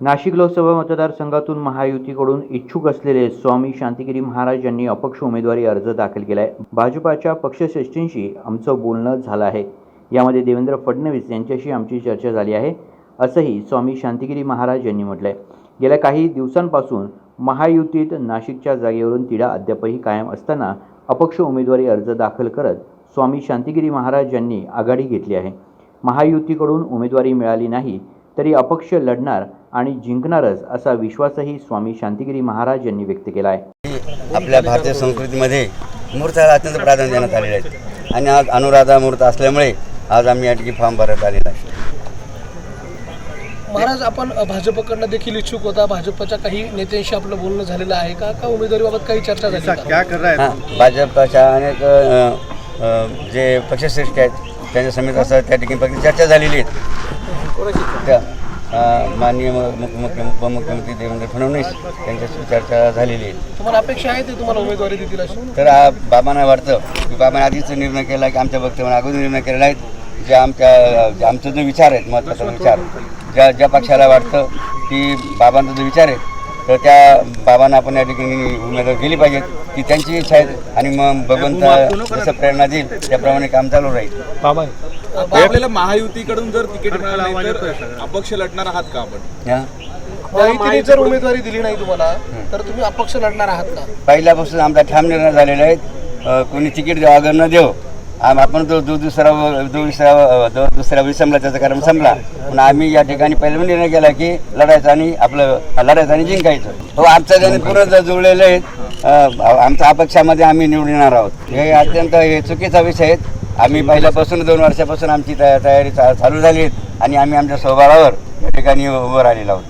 नाशिक लोकसभा मतदारसंघातून महायुतीकडून इच्छुक असलेले स्वामी शांतिगिरी महाराज यांनी अपक्ष उमेदवारी अर्ज दाखल केला आहे भाजपाच्या पक्षश्रेष्ठींशी आमचं बोलणं झालं आहे. यामध्ये देवेंद्र फडणवीस यांच्याशी आमची चर्चा झाली आहे असंही स्वामी शांतिगिरी महाराज यांनी म्हटलं आहे गेल्या काही दिवसांपासून महायुतीत नाशिकच्या जागेवरून तिढा अद्यापही कायम असताना अपक्ष उमेदवारी अर्ज दाखल करत स्वामी शांतिगिरी महाराज यांनी आघाडी घेतली आहे. महायुतीकडून उमेदवारी मिळाली नाही तरी अपक्ष लढणार आणि जिंकणारच असा विश्वासही स्वामी शांतिगिरी महाराज यांनी व्यक्त केला आहे आपल्या भारतीय संस्कृतीमध्ये मूर्ताला अत्यंत प्राधान्य देण्यात आलेले आहेत. आणि आज अनुराधा मूर्त असल्यामुळे आज आम्ही या ठिकाणी फॉर्म भरत आलेला आहे. महाराज आपण भाजपकडनं देखील इच्छुक होता. भाजपच्या काही नेत्यांशी आपलं बोलणं झालेलं आहे का? का उमेदवारीबाबत काही चर्चा झाली है? भाजपच्या अनेक जे पक्षश्रेष्ठ आहेत त्यांच्या समेत असं त्या ठिकाणी फक्त चर्चा झालेली आहेत अ, माननीय उपमुख्यमंत्री देवेंद्र फडणवीस त्यांच्याशी चर्चा झालेली आहे. तुम्हाला अपेक्षा आहे ते तुम्हाला उमेदवारी देतील अशी? तर आ, बाबांना वाटतं की बाबांनी आधीच निर्णय केला की आमच्या वक्तव्याने अगोदर निर्णय केलेला आहे. जे आमच्या जे आमचा जो विचार आहे महत्त्वाचा विचार ज्या ज्या पक्षाला वाटतं की बाबांचा जो विचार आहे तर त्या बाबांना आपण या ठिकाणी उमेदवार गेली पाहिजेत ती त्यांची इच्छा आहे आणि मग भगवंत जसं प्रेरणा देईल त्याप्रमाणे काम चालू राहील. आता आपल्याला महायुतीकडून जर तिकीट मिळालं नाही तर अपक्ष लढणार आहात का आपण? महायुतीने जर उमेदवारी दिली नाही तुम्हाला तर तुम्ही अपक्ष लढणार आहात का? पहिल्यापासून आमचा ठाम निर्णय झालेला आहे. कोणी तिकीट देऊ अगर न देऊ. आम आपण तो दो दुसरा दो दुसरा दो दुसरा विसंबला त्याचा कारण संपला. पण आम्ही या ठिकाणी पहिला निर्णय केला की लढायचं आणि आपलं लढायचं आणि जिंकायचं. हो आमचं त्याने पूर्ण जुळलेलं आहे अ, आमच्या अपक्षामध्ये आम्ही निवडणार आहोत. हे अत्यंत हे चुकीचा विषय आहेत आम्ही पहिल्यापासून दोन वर्षापासून आमची तया- तयारी चा- चालू झाली आहेत आणि आम्ही आमच्या स्वभावावर या ठिकाणी उभं राहिलेलो आहोत.